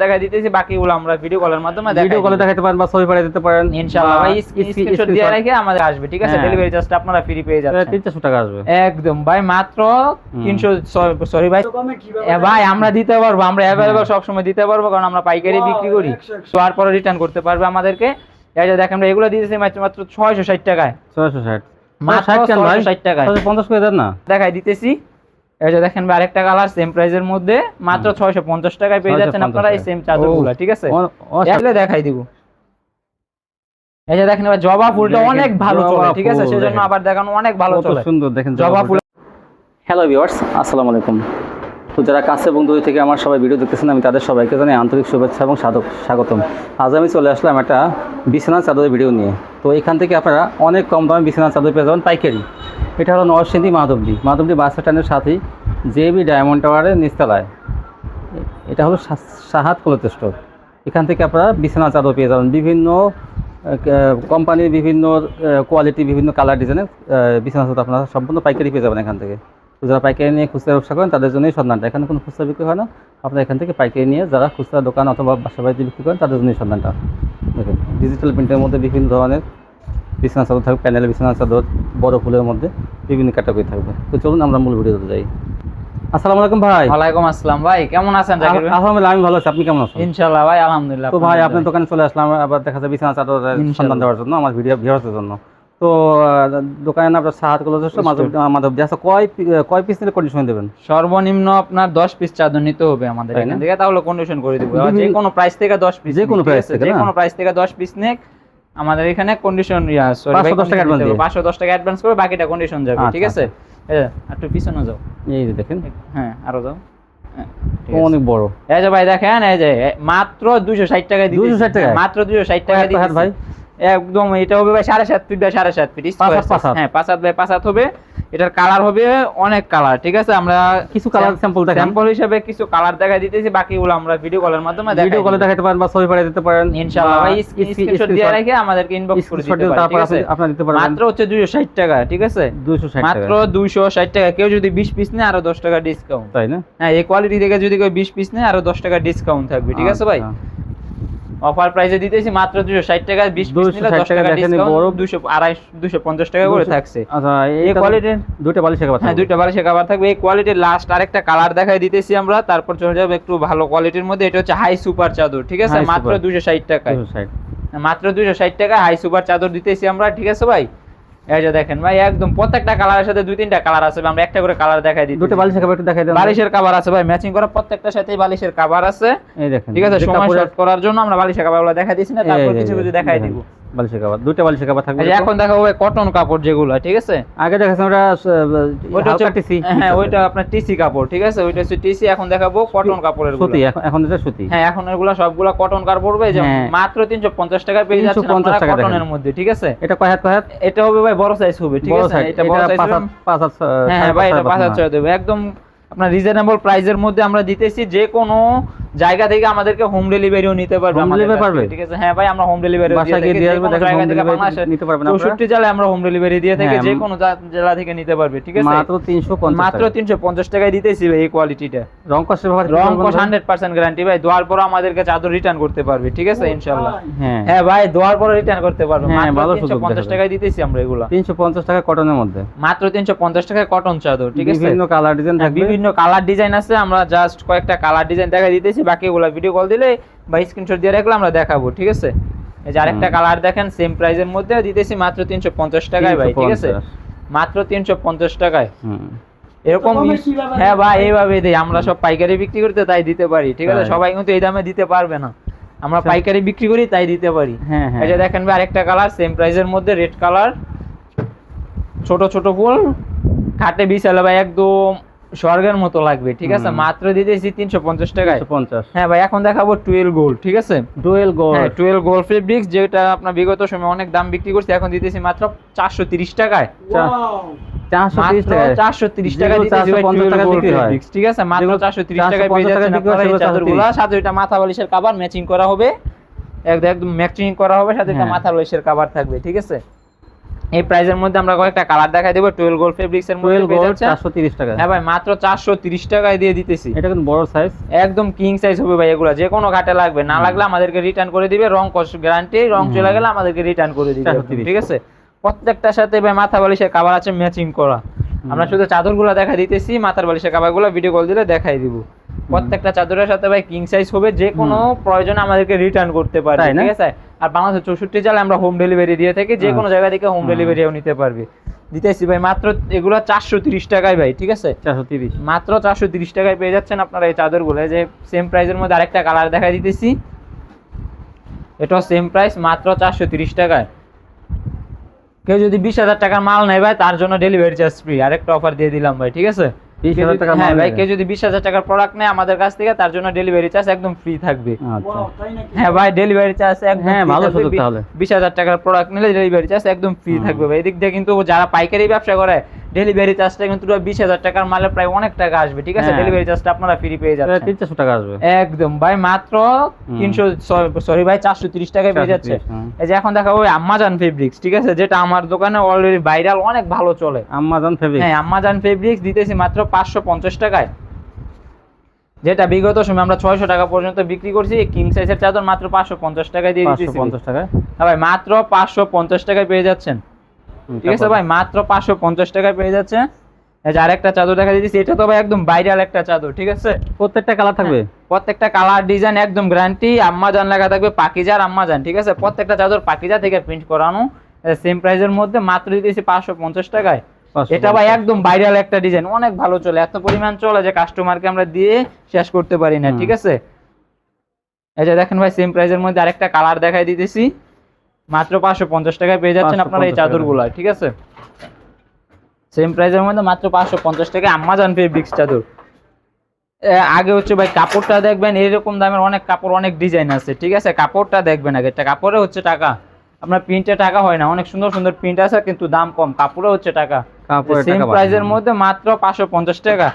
দেখা দিতেছি বাকিগুলো আমরা ভিডিও কলের মাধ্যমে ভিডিও কলে দেখাতে পারেন বা ছবি পাঠিয়ে দিতে পারেন। ইনশাআল্লাহ ভাই স্ক্রিনশট দিয়ে রেখে আমাদের আসবে ঠিক আছে? হ্যাঁ। ডেলিভারি চার্জটা আপনারা ফ্রি পেয়ে যাচ্ছেন। তিন চারশো টাকা আসবে। একদম ভাই মাত্র হুম। তিনশো সরি ভাই। এ ভাই আমরা দিতে পারব আমরা অ্যাভেলেবল সবসময় দিতে পারব কারণ আমরা পাইকারি বিক্রি করি। তো তারপরে রিটার্ন করতে পারবে আমাদেরকে। এই যে দেখেন আমরা এগুলো দিতেছি মাত্র মাত্র ছয়শো ষাট টাকায়। ছয়শো ষাট। মাত্র ষাট কেন 660 টাকায়। ছয়শো পঞ্চাশ করে দেন না? দেখাই দিতেছি। এই যে দেখেন ভাই আরেকটা কালার সেম প্রাইসের মধ্যে মাত্র ছয়শো পঞ্চাশ টাকায় পেয়ে যাচ্ছেন আপনারা এই সেম চাদরগুলো ঠিক আছে? দেখাই দিব। এই যে দেখেন জবা ফুলটা অনেক ভালো চলে ঠিক আছে? সেজন্য আবার দেখানো অনেক ভালো চলে। সুন্দর দেখেন জবা ফুল। হ্যালো ভিউয়ার্স আসসালামু আলাইকুম। তো যারা কাছে এবং দূরে থেকে আমার সবাই ভিডিও দেখতেছেন আমি তাদের সবাইকে জানাই আন্তরিক শুভেচ্ছা এবং সাধক স্বাগতম। আজ আমি চলে আসলাম একটা বিছানা চাদরের ভিডিও নিয়ে। তো এখান থেকে আপনারা অনেক কম দামে বিছানা চাদর পেয়ে যাবেন পাইকারি। এটা হলো নরসিংদী মাধবদী। মাধবদী বাস স্ট্যান্ডের সাথেই জেবি ডায়মন্ড টাওয়ারের নিচতলায়। এটা হলো সাহাত ক্লোথ স্টোর। এখান থেকে আপনারা বিছানা চাদর পেয়ে যাবেন। বিভিন্ন কোম্পানির বিভিন্ন কোয়ালিটি, বিভিন্ন কালার ডিজাইনের বিছানা চাদর আপনারা সম্পূর্ণ পাইকারি পেয়ে যাবেন এখান থেকে। যারা পাইকারি নিয়ে খুচরা ব্যবসা করেন, তাদের জন্যই সন্ধানটা। এখানে কোনো খুচরা বিক্রি হয় না। আপনারা এখান থেকে পাইকারি নিয়ে যারা খুচরা দোকান অথবা বাসা বাড়িতে বিক্রি করেন, তাদের জন্যই সন্ধানটা। দেখেন ডিজিটাল প্রিন্টের মধ্যে বিভিন্ন ধরনের বিছানা চাদর থাকবে প্যানেল বিছানা চাদর বড় ফুলের মধ্যে বিভিন্ন ক্যাটাগরি থাকবে। তো চলুন আমরা মূল ভিডিওতে যাই। আসসালামু আলাইকুম ভাই। ওয়ালাইকুম আসসালাম ভাই কেমন আছেন আলহামদুলিল্লাহ আমি ভালো আছি। আপনি কেমন আছেন? ইনশাআল্লাহ ভাই আলহামদুলিল্লাহ তো ভাই আপনার দোকানে চলে আসলাম আবার দেখা বিছানা চাদর সন্ধান দেওয়ার জন্য আমার ভিডিও ভিউয়ার্সের জন্য। তো দোকানে আপনার Store. আমাদের দেশে কয় কয় পিস নিলে কন্ডিশন দেবেন? সর্বনিম্ন আপনার 10 পিস চাদর নিতে হবে আমাদের এখান থেকে তাহলে কন্ডিশন করে দিব। যে কোনো প্রাইস থেকে 10 পিস যে কোনো price থেকে যে কোনো প্রাইস থেকে 10 পিস নেক আমাদের এখানে কন্ডিশন ইয়া সরি 510 টাকা অ্যাডভান্স দিয়ে। 510 টাকা অ্যাডভান্স করে বাকিটা কন্ডিশন যাবে আচ্ছা, ঠিক আছে? এ, একটু পিছনে যাও। এই যে দেখেন। হ্যাঁ আরও যাও। হ্যাঁ, অনেক বড়। এই যে ভাই দেখেন এই যে মাত্র 260 টাকা দিই 260 টাকায়? হ্যাঁ, মাত্র 260 টাকা দিই ভাই? একদম এটা হবে ভাই 7.5 ফিট বাই 7.5 ফিট। হ্যাঁ পাঁচ হাত বাই পাঁচ হাত হবে। এটার কালার হবে অনেক কালার ঠিক আছে? আমরা কিছু colour sample দেখান। স্যাম্পল হিসেবে কিছু কালার দেখা দিতেছি বাকিগুলো আমরা ভিডিও কলের মাধ্যমে দেখাই ভিডিও কলে দেখাতে পারেন বা ছবি পাঠিয়ে দিতে পারেন। ইনশাআল্লাহ ভাই স্ক্রিনশট দিয়ে রেখে আমাদেরকে ইনবক্স করে দিতে পারেন তারপর আছে? আপনি- দিতে পারবেন। মাত্র হচ্ছে 260 টাকা ঠিক আছে? 260 মাত্র টাকা 260 টাকা কেউ যদি 20 পিস নেয় আরও 10 টাকা ডিসকাউন্ট তাই না? হ্যাঁ এই কোয়ালিটি দেখে যদি কেউ 20 পিস নেয় আরও 10 টাকা ডিসকাউন্ট থাকবে ঠিক আছে ভাই? আচ্ছা। অফার প্রাইসে দিতেছি মাত্র 260 টাকা 20 পিস নিলে 10 টাকা টাকা ডিসকাউন্ট বড় 200 250 250 টাকা করে থাকছে। আচ্ছা এই কোয়ালিটি কোয়ালিটির দুটো বালিশের কথা হ্যাঁ দুইটা বালিশের কভার থাকবে। এই কোয়ালিটি লাস্ট আরেকটা কালার দেখাই দিতেছি আমরা তারপর চলে যাব একটু ভালো কোয়ালিটির মধ্যে। এটা হচ্ছে হাই সুপার চাদর ঠিক আছে? মাত্র super। 260 টাকায়। 260 মাত্র 260 টাকা হাই সুপার চাদর দিতেছি আমরা ঠিক আছে ভাই? এই যে দেখেন ভাই একদম প্রত্যেকটা কালারের সাথে দুই তিনটা কালার আছে আমরা একটা করে কালার দেখাই দিই দুটো বালিশের খাবার একটু দেখাই দিই বালিশের কভার আছে ভাই ম্যাচিং করা প্রত্যেকটার সাথেই বালিশের কভার আছে। এই দেখেন ঠিক আছে সময় শর্ট করার জন্য আমরা বালিশের কভারগুলো দেখাই দিছি না তারপর কিছু কিছু দেখাই দিব। বালিশের দুটো বালিশের থাকবে এখন দেখাবো ভাই কটন কাপড় যেগুলো ঠিক আছে? আগে দেখাচ্ছেন ওটা ওইটা হচ্ছে টিসি হ্যাঁ ওইটা আপনার টিসি কাপড় ঠিক আছে? ওইটা হচ্ছে টিসি এখন দেখাবো কটন কাপড়ের সুতি এখন এটা সুতি। হ্যাঁ এখন এগুলো সবগুলো কটন কাপড় পড়বে যে হ্যাঁ। মাত্র 350 টাকা পেয়ে যাচ্ছেন 350 আপনারা টাকা কটনের মধ্যে ঠিক আছে? এটা কয় হাত কয় হাত? এটা হবে ভাই বড় সাইজ হবে ঠিক আছে? এটা বড় সাইজ পাঁচ হাত পাঁচ হাত হ্যাঁ ভাই এটা পাঁচ টাকা দেবে। একদম আপনার রিজনেবল প্রাইসের মধ্যে আমরা দিতেছি যে কোনো জায়গা থেকে আমাদেরকে হোম ডেলিভারিও নিতে পারবে delivery কাছ পারবে? ঠিক আছে? হ্যাঁ ভাই আমরা হোম ডেলিভারি বাসায় গিয়ে দিয়ে আসবে দেখেন home delivery নিতে পারবেন। আপনারা? চৌষট্টি জেলায় আমরা হোম ডেলিভারি দিয়ে থাকি হ্যাঁ, যে কোনো জেলা থেকে নিতে পারবে ঠিক আছে? মাত্র 350 মাত্র টাকা। তিনশো পঞ্চাশ টাকায় দিতেছি ভাই এই কোয়ালিটিটা রং কষ্টের ব্যাপারে কি রং ভাই? হান্ড্রেড পার্সেন্ট গ্যারান্টি ভাই। দোয়ার পর আমাদেরকে চাদর রিটার্ন করতে পারবে ঠিক আছে? ইনশাল্লাহ হ্যাঁ। হ্যাঁ ভাই দোয়ার পরে রিটার্ন করতে পারবে। হ্যাঁ, মাত্র ভালো তিনশো সুযোগ পঞ্চাশ দেখা টাকায় দিতেছি আমরা এগুলা। 350 টাকা কটনের মধ্যে। মাত্র তিনশো পঞ্চাশ টাকায় কটন চাদর ঠিক আছে? বিভিন্ন কালার ডিজাইন হ্যাঁ, থাকবে। বিভিন্ন কালার ডিজাইন আছে আমরা জাস্ট কয়েকটা কালার ডিজাইন দেখা দিতেছি বাকিগুলো ভিডিও কল দিলে বা স্ক্রিনশট দিয়ে রাখলে আমরা দেখাবো ঠিক আছে? এই যে আরেকটা কালার দেখেন সেম প্রাইসের মধ্যে দিতেছি মাত্র তিনশো পঞ্চাশ টাকায় ভাই ঠিক আছে? মাত্র তিনশো পঞ্চাশ টাকায়। হুম। এরকম হ্যাঁ ভাই এইভাবে দেই আমরা সব পাইকারি বিক্রি করতে তাই দিতে পারি ঠিক আছে? সবাই কিন্তু এই দামে দিতে পারবে না। আমরা। পাইকারি বিক্রি করি তাই দিতে পারি। হ্যাঁ হ্যাঁ। এই যে দেখেন ভাই আরেকটা কালার সেম প্রাইসের মধ্যে রেড কালার ছোট ছোট ফুল। খাটে বিছালে ভাই একদম স্বর্গের মতো লাগবে ঠিক আছে। মাত্র দিতেছি তিনশো পঞ্চাশ টাকায়। 350 হ্যাঁ ভাই এখন দেখাবো টুয়েলভ গোল্ড ঠিক আছে? Dual gold. হ্যাঁ টুয়েলভ গোল্ড ফেব্রিক্স যেটা আপনার বিগত সময় অনেক দাম বিক্রি করছে এখন দিতেছি মাত্র চারশো তিরিশ টাকায়। চারশো তিরিশ টাকা যেগুলো দিতেছি ভাই 450 টাকা 12 gold বিক্রি হয়। fabrics, ঠিক আছে? মাত্র চারশো তিরিশ টাকায় পেয়ে যাচ্ছেন বিক্রি আপনারা এই সেগুলো চাদরগুলা। 430 সাথে ওইটা মাথা বালিশের কাভার ম্যাচিং করা হবে। একদম একদম ম্যাচিং করা হবে সাথে একটা হ্যাঁ। মাথা বালিশের কাভার থাকবে ঠিক আছে? এই প্রাইজের মধ্যে আমরা কয়েকটা কালার দেখাই দেবো টুয়েলভ গোল্ড ফেব্রিক্স এর মধ্যে গোল্ড চারশো তিরিশ টাকা। হ্যাঁ ভাই মাত্র চারশো তিরিশ টাকায় দিয়ে দিতেছি। এটা কিন্তু বড় সাইজ একদম কিং সাইজ হবে ভাই এগুলো যে কোনো ঘাটে লাগবে। না লাগলে আমাদেরকে রিটার্ন করে দিবে রং কস গ্যারান্টি রং চলে গেলে আমাদেরকে রিটার্ন করে দিবে। ঠিক আছে? প্রত্যেকটার সাথে ভাই মাথা বালিশের কাবার আছে ম্যাচিং করা। আমরা শুধু চাদর চাদরগুলো দেখা দিতেছি মাথার বালিশের কাবারগুলো ভিডিও কল দিলে দেখাই দিব। প্রত্যেকটা চাদরের সাথে ভাই কিং সাইজ হবে যে কোনো প্রয়োজনে আমাদেরকে রিটার্ন করতে পারবে না? ঠিক আছে? আর বাংলাদেশ চৌষট্টি জেলায় আমরা হোম ডেলিভারি দিয়ে থাকি যে কোনো জায়গা থেকে হোম। ডেলিভারিও নিতে পারবে। দিতেছি ভাই মাত্র এগুলো চারশো তিরিশ টাকায় ভাই ঠিক আছে? চারশো তিরিশ। মাত্র চারশো তিরিশ টাকায় পেয়ে যাচ্ছেন আপনারা এই চাদরগুলো। যে সেম প্রাইসের মধ্যে আরেকটা কালার দেখা দিতেছি। এটাও সেম প্রাইস মাত্র চারশো তিরিশ টাকায়। কেউ যদি বিশ হাজার টাকার মাল নেয় ভাই তার জন্য ডেলিভারি চার্জ ফ্রি আরেকটা অফার দিয়ে দিলাম ভাই ঠিক আছে? 20,000 কেউ যদি- টাকার হ্যাঁ ভাই কেউ যদি বিশ হাজার টাকার প্রোডাক্ট নেয় আমাদের কাছ থেকে তার জন্য ডেলিভারি চার্জ একদম ফ্রি থাকবে। আচ্ছা। হ্যাঁ ভাই ডেলিভারি চার্জ একদম হ্যাঁ, ভালো সুযোগ তাহলে। বিশ হাজার টাকার প্রোডাক্ট নিলে ডেলিভারি চার্জ একদম ফ্রি থাকবে ভাই। এদিক দিয়ে কিন্তু যারা পাইকারি ব্যবসা করে ডেলিভারি চার্জটা কিন্তু বিশ হাজার টাকার মালে প্রায় অনেক টাকা আসবে ঠিক আছে? হ্যাঁ। ডেলিভারি চার্জটা আপনারা ফ্রি পেয়ে যাচ্ছেন। তিন চারশো টাকা আসবে। একদম। ভাই মাত্র। তিনশো সরি ভাই চারশো তিরিশ টাকায় পেয়ে যাচ্ছে। এই যে এখন দেখাবো ওই আম্মাজান ফেব্রিক্স ঠিক আছে? যেটা আমার দোকানে অলরেডি ভাইরাল অনেক ভালো চলে। আমাজন ফেব্রিক হ্যাঁ আম্মাজান ফেব্রিক্স দিতেছি মাত্র পাঁচশো পঞ্চাশ টাকায়। যেটা বিগত সময় আমরা ছয়শো টাকা পর্যন্ত বিক্রি করছি কিং সাইজের চাদর মাত্র পাঁচশো পঞ্চাশ টাকায় দিয়ে দিতেছি। পঞ্চাশ টাকায়। হ্যাঁ ভাই মাত্র পাঁচশো পঞ্চাশ টাকায় পেয়ে যাচ্ছেন। ঠিক আছে ভাই মাত্র পাঁচশো পঞ্চাশ টাকায় পেয়ে যাচ্ছে। যে আরেকটা চাদর দেখা দিতেছি এটা তো ভাই একদম ভাইরাল একটা চাদর ঠিক আছে? প্রত্যেকটা কালার থাকবে? প্রত্যেকটা কালার ডিজাইন একদম গ্যারান্টি আম্মাজান লেখা থাকবে পাকিজার আম্মাজান ঠিক আছে? প্রত্যেকটা চাদর পাকিজা থেকে প্রিন্ট করানো সেম প্রাইসের মধ্যে মাত্র দিতেছি পাঁচশো পঞ্চাশ টাকায়। এটা ভাই একদম ভাইরাল একটা ডিজাইন অনেক ভালো চলে এত পরিমাণ চলে যে কাস্টমারকে আমরা দিয়ে শেষ করতে পারি না ঠিক আছে? এই যে দেখেন ভাই সেম প্রাইসের মধ্যে আরেকটা কালার দেখাই দিতেছি। মাত্র পাঁচশো পঞ্চাশ টাকায় পেয়ে যাচ্ছেন 550 আপনারা এই। চাদরগুলো ঠিক আছে? সেম প্রাইসের মধ্যে মাত্র পাঁচশো পঞ্চাশ টাকায় আম্মাজান ফেব্রিক্স চাদর। আগে হচ্ছে ভাই কাপড়টা দেখবেন এরকম দামের অনেক কাপড় অনেক ডিজাইন আছে ঠিক আছে? কাপড়টা দেখবেন আগে। কাপড়ে হচ্ছে টাকা। আপনার প্রিন্টে টাকা হয় না। অনেক সুন্দর সুন্দর প্রিন্ট আছে কিন্তু দাম কম। কাপড়ে হচ্ছে টাকা। সেম প্রাইসের মধ্যে মাত্র পাঁচশো পঞ্চাশ টাকা।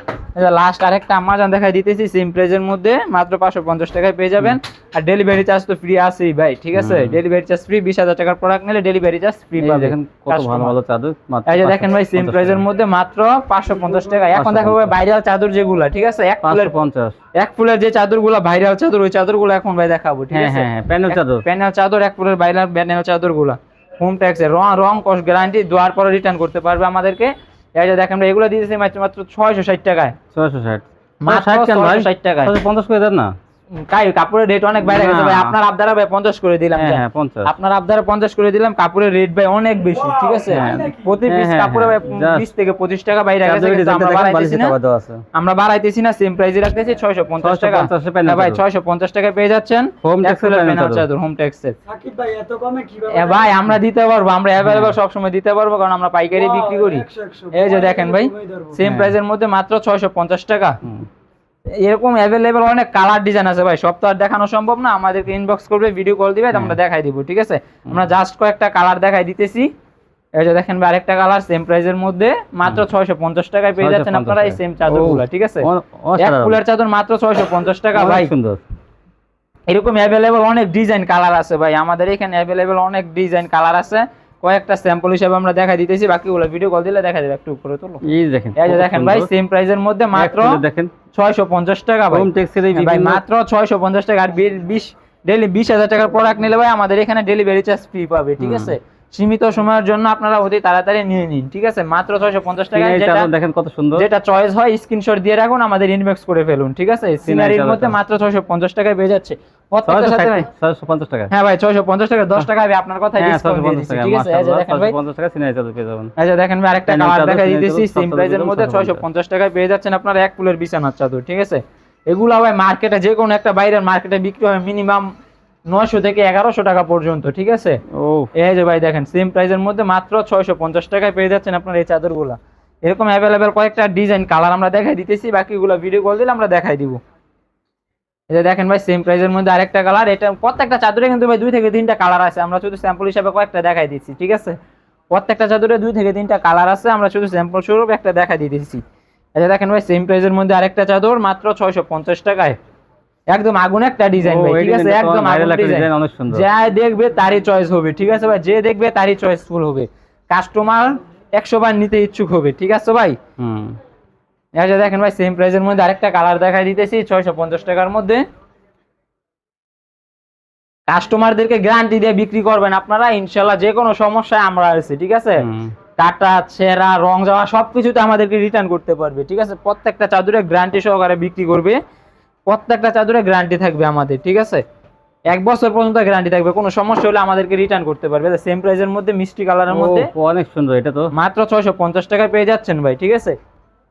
লাস্ট আরেকটা আমাজন দেখাই দিতেছি সেম প্রাইসের মধ্যে মাত্র পাঁচশো পঞ্চাশ টাকায় পেয়ে যাবেন। আর ডেলিভারি চার্জ তো ফ্রি আছেই ভাই ঠিক আছে? ডেলিভারি চার্জ ফ্রি বিশ হাজার টাকার প্রোডাক্ট নিলে ডেলিভারি চার্জ ফ্রি পাবেন দেখেন কত ভালো ভালো চাদর এই যে দেখেন ভাই সেম 550 মধ্যে মাত্র পাঁচশো পঞ্চাশ টাকা। এখন দেখো ভাই 550 ভাইরাল চাদর যেগুলা ঠিক আছে? এক ফুলের পঞ্চাশ। এক ফুলের যে চাদরগুলো ভাইরাল চাদর ওই চাদরগুলো এখন ভাই দেখাবো ঠিক হ্যাঁ আছে? হ্যাঁ হ্যাঁ প্যানেল চাদর। প্যানেল চাদর এক ফুলের ভাইরাল প্যানেল চাদরগুলো। হোম ট্যাক্সের রং রং কস্ট গ্যারান্টি দেওয়ার পরে রিটার্ন করতে পারবে আমাদেরকে। এই যে দেখেন এগুলো দিয়েছে মাত্র মাত্র ছয়শো ষাট টাকায়। ছয়শো ষাট। মাত্র ষাট কেন ষাট টাকায়। পঞ্চাশ করে দেন না? তাই কাপড়ের রেট অনেক বাইরে গেছে ভাই আপনার আবদারা ভাই পঞ্চাশ করে দিলাম হ্যাঁ। হ্যাঁ আপনার আবদারা পঞ্চাশ করে দিলাম কাপড়ের রেট ভাই অনেক বেশি ঠিক আছে হ্যাঁ। প্রতি পিস কাপড়ে ভাই হ্যাঁ, just বিশ থেকে পঁচিশ টাকা বাইরে গেছে আমরা বাড়াইতেছি না আমরা বাড়াইতেছি সেম প্রাইসে রাখতেছি ছয়শো পঞ্চাশ টাকা 650 এ প্যানেল হ্যাঁ ভাই চাদর। ছয়শো পঞ্চাশ টাকায় পেয়ে যাচ্ছেন চাদর। চাদর হোম ট্যাক্সের সাকিব ভাই এত কমে কীভাবে ভাই আমরা দিতে পারব আমরা অ্যাভেলেবল সব সময় দিতে পারব কারণ আমরা পাইকারি বিক্রি করি। এই যে দেখেন ভাই সেম। প্রাইসের মধ্যে মাত্র ছয়শো পঞ্চাশ টাকা হুম। এরকম অ্যাভেলেবেল অনেক কালার ডিজাইন আছে ভাই। সব তো আর দেখানো সম্ভব না। আমাদেরকে ইনবক্স করবে ভিডিও কল দিবে আমরা দেখাই দিব ঠিক আছে? আমরা জাস্ট কয়েকটা কালার দেখাই দিতেছি। এই যে দেখেন ভাই আরেকটা কালার সেম প্রাইজের মধ্যে মাত্র ছয়শো পঞ্চাশ টাকায় পেয়ে যাচ্ছেন 650 আপনারা এই সেম চাদরগুলো ঠিক আছে? এক ফুলের চাদর মাত্র ছয়শো পঞ্চাশ টাকা ভাই। সুন্দর। এরকম অ্যাভেলেবেল অনেক ডিজাইন কালার আছে ভাই। আমাদের এখানে অ্যাভেলেবেল অনেক ডিজাইন কালার আছে। কয়েকটা স্যাম্পল হিসেবে আমরা দেখাই দিতেছি বাকিগুলো ভিডিও কল দিলে দেখা যাবে একটু উপরে তোলো। এই দেখেন এই যে দেখেন ভাই। সেম প্রাইসের মধ্যে মাত্র দেখেন। ছয়শো পঞ্চাশ টাকা ভাই। হোম ট্যাক্সের এই হ্যাঁ ভাই মাত্র ছয়শো পঞ্চাশ টাকা। আর বি- বিশ ডেলি বিশ হাজার টাকার প্রোডাক্ট নিলে ভাই আমাদের এখানে ডেলিভারি চার্জ ফ্রি পাবে ঠিক আছে? সীমিত সময়ের জন্য আপনারা অতি তাড়াতাড়ি নিয়ে নিন ঠিক আছে? মাত্র ছয়শো পঞ্চাশ টাকা। যেটা দেখেন কত সুন্দর। যেটা চয়েস হয় স্ক্রিনশট দিয়ে রাখুন আমাদের ইনবক্স করে ফেলুন ঠিক আছে? সিনারির মধ্যে মাত্র ছয়শো পঞ্চাশ টাকায় পেয়ে যাচ্ছে। হ্যাঁ ভাই ছয়শো পঞ্চাশ টাকা দশ টাকা আমি আপনার কথা হ্যাঁ ডিসকাউন্ট ছয়শো দিয়ে পঞ্চাশ দিচ্ছি টাকা। ঠিক আছে? এই যে মাশাআল্লাহ, দেখেন ভাই। 650 টাকা সিনাই চাদর পেয়ে যাবেন। এই যে দেখেন ভাই আরেকটা কালার দেখা দিতেছি সেম সব মধ্যে ছয়শো পঞ্চাশ টাকায় পেয়ে যাচ্ছেন আপনারা এক ফুলের বিছানার চাদর ঠিক আছে? এগুলো ভাই মার্কেটে যে কোনো একটা বাইরের মার্কেটে বিক্রি হয় মিনিমাম নয়শো থেকে এগারোশো টাকা পর্যন্ত ঠিক আছে? ও এই যে ভাই দেখেন সেম প্রাইসের মধ্যে মাত্র ছয়শো পঞ্চাশ টাকায় পেয়ে যাচ্ছেন আপনার এই চাদরগুলো। এরকম অ্যাভেলেবেল কয়েকটা ডিজাইন কালার আমরা দেখাই দিতেছি বাকিগুলো ভিডিও কল দিলে আমরা দেখাই দিব। যে দেখেন ভাই সেম প্রাইসের মধ্যে আরেকটা কালার এটা প্রত্যেকটা চাদরে কিন্তু ভাই দুই থেকে তিনটা কালার আছে। আমরা শুধু স্যাম্পল হিসাবে কয়েকটা দেখাই দিচ্ছি ঠিক আছে? প্রত্যেকটা চাদরে দুই থেকে তিনটা কালার আছে। আমরা শুধু স্যাম্পল স্বরূপ একটা দেখাই দিয়ে দিচ্ছি যে দেখেন ভাই সেম প্রাইসের মধ্যে আরেকটা চাদর মাত্র ছয়শো পঞ্চাশ টাকায়। একদম আগুন একটা ডিজাইন ভাই ঠিক আছে? একদম আগুন একটা ডিজাইন ডিজাইন, অনেক সুন্দর। যা দেখবে তারই চয়েস হবে ঠিক আছে ভাই? যে দেখবে তারই চয়েসফুল হবে। কাস্টমার একশো বার নিতে ইচ্ছুক হবে ঠিক আছে ভাই? হুম দেখেন ভাই সেম প্রাইসের মধ্যে আরেকটা কালার দেখাই দিতেছি ছয়শো পঞ্চাশ টাকার মধ্যে। কাস্টমারদেরকে গ্যারান্টি দিয়ে বিক্রি করবেন আপনারা ইনশাল্লাহ যে কোনো সমস্যায় আমরা আছি ঠিক আছে। কাটা ছেঁড়া রং যাওয়া সবকিছুতে আমাদেরকে রিটার্ন করতে পারবে ঠিক আছে? প্রত্যেকটা চাদরে গ্যারান্টি সহকারে বিক্রি করবে প্রত্যেকটা চাদরে গ্যারান্টি থাকবে আমাদের ঠিক আছে? এক বছর পর্যন্ত গ্যারান্টি থাকবে কোনো সমস্যা হলে আমাদেরকে রিটার্ন করতে পারবে। সেম প্রাইসের মধ্যে মিষ্টি কালারের মধ্যে। অনেক সুন্দর এটা তো। মাত্র ছয়শো পঞ্চাশ টাকায় পেয়ে যাচ্ছেন ভাই ঠিক আছে?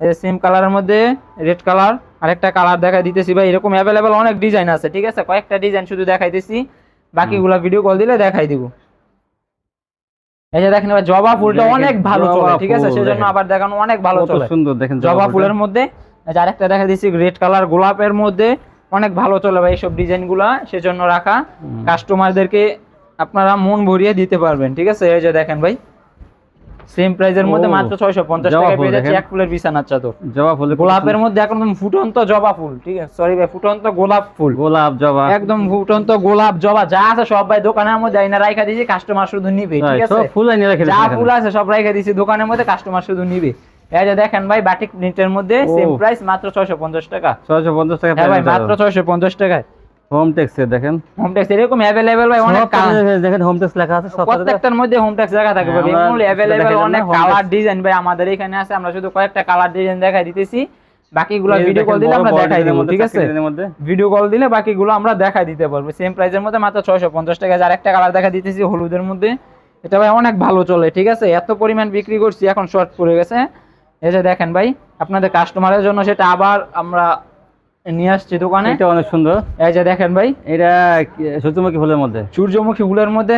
এই সেম কালারের মধ্যে রেড কালার আরেকটা কালার দেখা দিতেছি ভাই। এরকম অ্যাভেলেবেল অনেক ডিজাইন আছে ঠিক আছে? কয়েকটা ডিজাইন শুধু দেখাইতেছি। বাকিগুলা ভিডিও কল দিলে দেখাই দিব। এই যে দেখেন জবা ফুলটা অনেক ভালো চলে ঠিক আছে? সেজন্য আবার দেখানো অনেক ভালো চলে। সুন্দর দেখেন জবা ফুলের মধ্যে আরেকটা দেখা দিচ্ছি রেড কালার গোলাপের মধ্যে অনেক ভালো চলে ভাই এইসব ডিজাইনগুলা সেজন্য রাখা। কাস্টমারদেরকে আপনারা মন ভরিয়ে দিতে পারবেন ঠিক আছে? এই যে দেখেন ভাই সেম প্রাইজের মধ্যে মাত্র ছয়শো পঞ্চাশ জবা টাকায় পেয়ে যাচ্ছে এক ফুলের বিছানার চাদর। জবা ফুল গোলাপের মধ্যে একদম ফুটন্ত জবা ফুল ঠিক আছে? সরি ভাই ফুটন্ত গোলাপ ফুল। গোলাপ জবা। একদম ফুটন্ত গোলাপ জবা যা আছে সব ভাই দোকানের মধ্যে আইনা রাইখা দিয়েছি কাস্টমার শুধু নিবে ঠিক আছে? সব ফুল এনে রেখে যা ফুল আছে সব রাইখা দিয়েছি দোকানের মধ্যে কাস্টমার শুধু নিবে। এই যে দেখেন ভাই বাটিক প্রিন্টের মধ্যে সেম প্রাইস মাত্র ছয়শো পঞ্চাশ টাকা। ছয়শো পঞ্চাশ টাকা হ্যাঁ ভাই মাত্র ছয়শো পঞ্চাশ টাকায়। হোম টেক্সের দেখেন। হোম ট্যাক্স এরকম অ্যাভেলেবেল ভাই অনেক দেখেন- দেখেন হোম টেক্স লেখা আছে প্রত্যেকটার মধ্যে হোম ট্যাক্স দেখা থাকবে হ্যাঁ, আমরা এগুলো সেটা অনেক কালার ডিজাইন ভাই আমাদের এখানে আছে আমরা শুধু কয়েকটা কালার ডিজাইন দেখাই দিতেছি। বাকিগুলো ভিডিও কল দিলে আমরা দেখাই ডিজাইনের ঠিক আছে? ভিডিও কল দিলে বাকিগুলো আমরা দেখাই দিতে পারব। সেম প্রাইসের মধ্যে মাত্র ছয়শো পঞ্চাশ টাকা। আর একটা কালার দেখা দিতেছি হলুদের মধ্যে। এটা ভাই অনেক ভালো চলে ঠিক আছে? এত পরিমাণ বিক্রি করছি এখন শর্ট পড়ে গেছে। এই যে দেখেন ভাই আপনাদের কাস্টমারের জন্য সেটা আবার আমরা নিয়ে আসছি দোকানে। এটা অনেক সুন্দর। এই যে দেখেন ভাই এটা সূর্যমুখী ফুলের মধ্যে? সূর্যমুখী ফুলের মধ্যে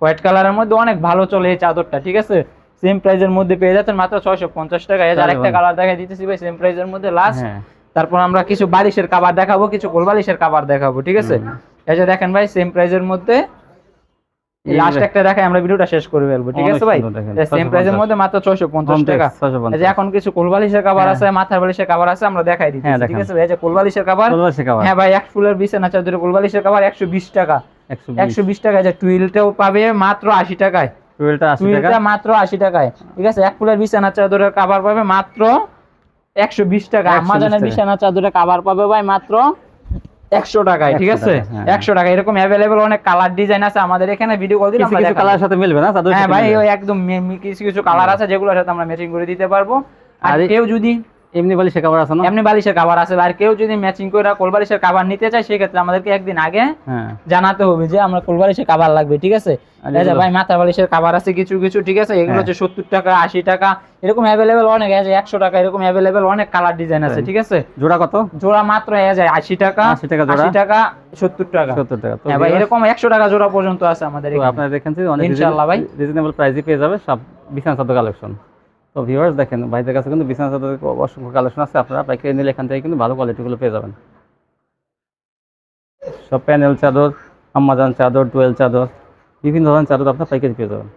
হোয়াইট কালারের মধ্যে অনেক ভালো চলে এই চাদরটা ঠিক আছে? সেম প্রাইজের মধ্যে পেয়ে যাচ্ছেন মাত্র ছয়শো পঞ্চাশ টাকা। এই যে আরেকটা কালার দেখাই দিতেছি ভাই সেম প্রাইজের মধ্যে লাস্ট হ্যাঁ। তারপর আমরা কিছু বালিশের কাবার দেখাবো কিছু গোলবালিশের কাবার দেখাবো ঠিক আছে। এই যে দেখেন ভাই সেম প্রাইজের মধ্যে লাস্ট একটা দেখাই আমরা ভিডিওটা শেষ করে ফেলব ঠিক আছে ভাই? সেম 650 প্রাইজের মধ্যে মাত্র ছয়শো পঞ্চাশ হোম টাকা। টেক্স ছয়শো এই যে এখন কিছু কোলবালিশের কাবার হ্যাঁ। আছে মাথার বালিশের কাবার আছে আমরা দেখাই দিচ্ছি হ্যাঁ, ঠিক আছে ভাই? এই যে কোলবালিশের কাবার ফুলবাসী খাবার হ্যাঁ ভাই এক ফুলের বিছানা চাদরের কোলবালিশের একশো বিশ টাকা। একশো একশো বিশ টাকা যে টুইলটাও পাবে মাত্র আশি টাকায়। টুয়েলটা আশি টাকা। টুইলটা মাত্র আশি টাকায় ঠিক আছে? এক ফুলের বিছানা চাদরের কাবার পাবে মাত্র একশো বিশ টাকা। 120 আমাজনের বিছানা চাদরের কভার পাবে ভাই মাত্র একশো টাকায় ঠিক আছে? টাকা, হ্যাঁ। একশো টাকা এরকম অ্যাভেলেবেল অনেক কালার ডিজাইন আছে আমাদের এখানে ভিডিও কল দিলে কিছু আমরা কিছু কালার সাথে মিলবে না হ্যাঁ ভাই একদম কিছু কিছু কালার আছে যেগুলোর সাথে আমরা ম্যাচিং করে দিতে পারব। আর কেউ যদি এমনি বলি সে খাবার আছে না? এমনি বালিশের কাবার আছে। আর কেউ যদি ম্যাচিং করে কোল বালিশের কাবার নিতে চায় সেক্ষেত্রে আমাদেরকে একদিন আগে হ্যাঁ। জানাতে হবে যে আমরা কোল বালিশের কাবার লাগবে ঠিক আছে? যে ভাই মাথা বালিশের কাবার আছে কিছু কিছু ঠিক আছে? এগুলো হ্যাঁ। হচ্ছে সত্তর টাকা আশি টাকা এরকম অ্যাভেলেবেল অনেক আছে একশো টাকা এরকম অ্যাভেলেবেল অনেক কালার ডিজাইন আছে ঠিক আছে? জোড়া কত? জোড়া মাত্র হয়ে যায় আশি টাকা 80 টাকা জোড়া? আশি টাকা সত্তর টাকা। সত্তর টাকা। তো হ্যাঁ ভাই এরকম একশো টাকা জোড়া পর্যন্ত আছে আমাদের এখানে। আপনারা দেখেন যে অনেক ইনশাআল্লাহ ভাই। রিজনেবল প্রাইসে পেয়ে যাবে সব বিছানা চাদর কালেকশন তো ভিউয়ার্স দেখেন, ভাইদের কাছে কিন্তু বিছানা চাদর অসংখ্য কালেকশন আছে। আপনারা পাইকারি নিলে এখান থেকে কিন্তু ভালো কোয়ালিটিগুলো পেয়ে যাবেন। সব প্যানেল চাদর, আম্মাজান চাদর টুয়েল চাদর, বিভিন্ন ধরনের চাদর আপনার পাইকারি পেয়ে যাবেন।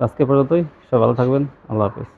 আজকে পর্যন্তই সব ভালো থাকবেন। আল্লাহ হাফিজ।